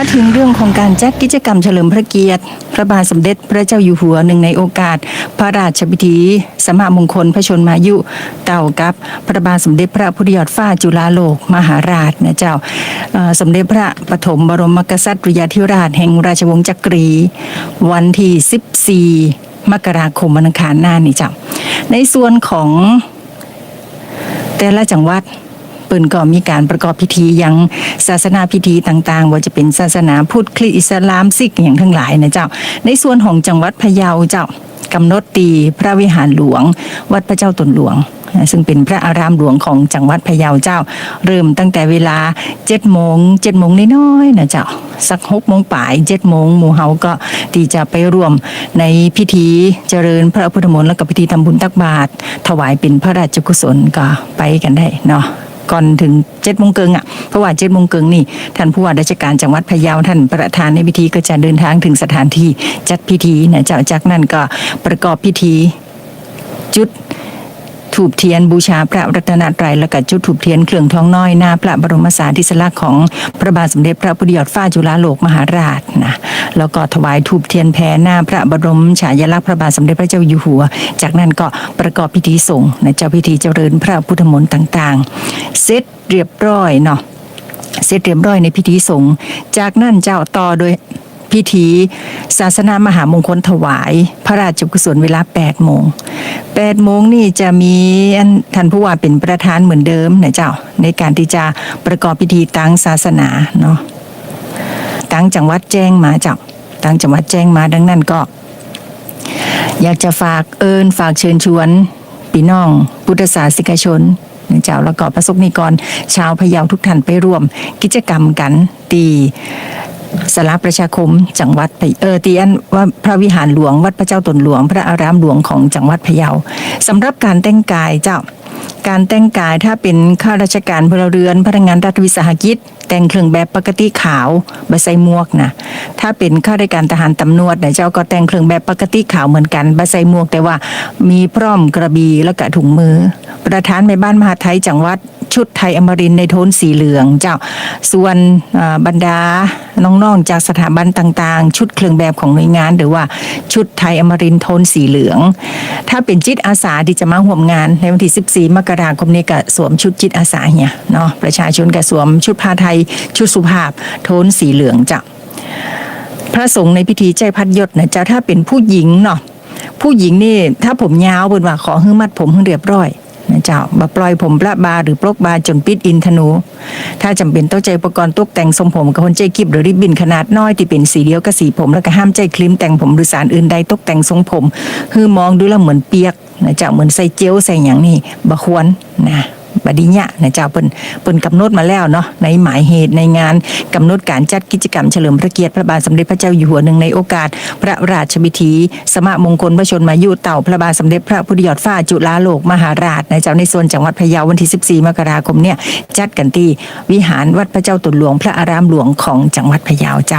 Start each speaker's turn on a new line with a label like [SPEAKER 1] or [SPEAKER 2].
[SPEAKER 1] าถึงเรื่องของการจัดกิจกรรมเฉลิมพระเกียรติ พระบาทสมเด็จพระเจ้าอยู่หัวหนึ่งในโอกาส พระราชพิธี สมามงคลพระชนมายุ เต่ากับ พระบาทสมเด็จพระพุทธยอดฟ้าจุฬาโลก มหาราชนะเจ้าสมเด็จพระปฐมบรมกษัตริยาธิราชแห่งราชวงศ์จักรี วันที่ 14 มกราคมวันอังคารหน้านี่เจ้าในส่วนของแต่ละจังหวัด เปิ่นก็มีการประกอบพิธียังศาสนาพิธีต่างๆ ว่าจะเป็นศาสนาพุทธคริสต์อิสลามซิกอย่างทั้งหลายนะเจ้า ในส่วนของจังหวัดพะเยาเจ้ากำหนดตีพระวิหารหลวง วัดพระเจ้าตนหลวง ซึ่งเป็นพระอารามหลวงของจังหวัดพะเยาเจ้า เริ่มตั้งแต่เวลา7จ็ดโมงเจ็ดโมงน้อยๆนะเจ้า สักหกโมงป่ายเจ็ดโมงหมู่เฮาก็ที่จะไปร่วมในพิธีเจริญพระพุทธมนต์แล้วก็พิธีทำบุญตักบาตรถวายเป็นพระราชกุศลก็ไปกันได้เนาะ ก่อนถึงเจ็ดโมงเกิงอะเพราะว่าเจ็ดโมงเกิงนี่ท่านผู้ว่าราชการจังหวัดพะเยาท่านประธานในพิธีก็จะเดินทางถึงสถานที่จัดพิธีนะเจ้าจากนั้นก็ประกอบพิธีจุด ถูบเทียนบูชาพระรัตนตรัยแล้วก็จุดถูบเทียนเครื่องทองน้อยหน้าพระบรมสารีริสลักษณ์ของพระบาทสมเด็จพระพุทธยอดฟ้าจุฬาโลกมหาราชนะแล้วก็ถวายถูบเทียนแผ่หน้าพระบรมฉายาลักษณ์พระบาทสมเด็จพระเจ้าอยู่หัว จากนั้นก็ประกอบพิธีสงฆ์นะเจ้าพิธีเจริญพระพุทธมนต์ต่างๆ เสร็จเรียบร้อยเนาะเสร็จเรียบร้อยในพิธีสงฆ์จากนั้นเจ้าต่อโดยพิธี ศาสนามหามงคลถวาย พระราชกุศลเวลา8โมง8โมงนี่จะมีท่านผู้ว่าเป็นประธานเหมือนเดิมนะเจ้า ในการที่จะประกอบพิธีตั้งศาสนาเนาะตั้งจังหวัดแจ้งมาเจ้าตั้งจังหวัดแจ้งมาดังนั้นก็ อยากจะฝากเอิญฝากเชิญชวนพี่น้อง พุทธศาสนิกชนนะเจ้าแล้วก็ประสบนิกรชาวพะเยาทุกท่านไปร่วมกิจกรรมกันตี สาราประชาคมจังหวัดเออตีอันว่าพระวิหารหลวงวัดพระเจ้าตนหลวง พระอารามหลวงของจังหวัดพะเยาสำหรับการแต่งกายเจ้า การแต่งกายถ้าเป็นข้าราชการพลเรือน พนักงานรัฐวิสาหกิจ แต่งเครื่องแบบปกติขาวบใส่หมวกนะถ้าเป็นข้าราชการทหารตำรวจนะเจ้าก็แต่งเครื่องแบบปกติขาวเหมือนกันบใส่หมวกแต่ว่ามีพร้อมกระบี่แล้วก็ถุงมือ ประธานในบ้านมหาไทยจังหวัด ชุดไทยอมรินในโทนสีเหลืองเจ้าส่วนบรรดาน้องๆจากสถาบันต่างๆ ชุดเครื่องแบบของหน่วยงาน หรือว่าชุดไทยอมรินโทนสีเหลือง ถ้าเป็นจิตอาสาที่จะมาร่วมงานในวันที่ 14 มกราคมนี้ก็สวมชุดจิตอาสาเนี่ยเนาะประชาชนก็สวมชุดผ้าไทยชุดสุภาพ โทนสีเหลืองจ้ะพระสงฆ์ในพิธีใจพัดยศนะเจ้าถ้าเป็นผู้หญิงเนาะผู้หญิงนี่ถ้าผมยาวเปินว่าขอให้มัดผมให้เรียบร้อย นะเจ้าบะปล่อยผมประบาหรือปลกบาจนปิดอินธนู ถ้าจำเป็นต้องใจอุปกรณ์ตกแต่งทรงผมกับคนใจกิบหรือริบบินขนาดน้อยที่เป็นสีเดียวกับสีผมแล้วก็ห้ามใจคลิมแต่งผมหรือสารอื่นใดตกแต่งทรงผมคือมองดูแล้วเหมือนเปียกนะเจ้าเหมือนใส่เจลใส่อย่างนี้บะควรนะ บัดนีเนี่ยนะเจ้าเปิ้นเปิ้นกำหนดมาแล้วเนาะในหมายเหตุในงานกำหนดการจัดกิจกรรมเฉลิมพระเกียรติพระบาทสมเด็จพระเจ้าอยู่หัวหนึ่งในโอกาส พระราชพิธี สมมงคลพระชนมายุเต่าพระบาทสมเด็จพระพุทธยอดฟ้าจุฬาโลกมหาราชนะเจ้าในส่วนจังหวัดพะเยาวันที่ 14 มกราคมเนี่ยจัดกันที่วิหารวัดพระเจ้าตุนหลวงพระอารามหลวงของจังหวัดพะเยาเจ้า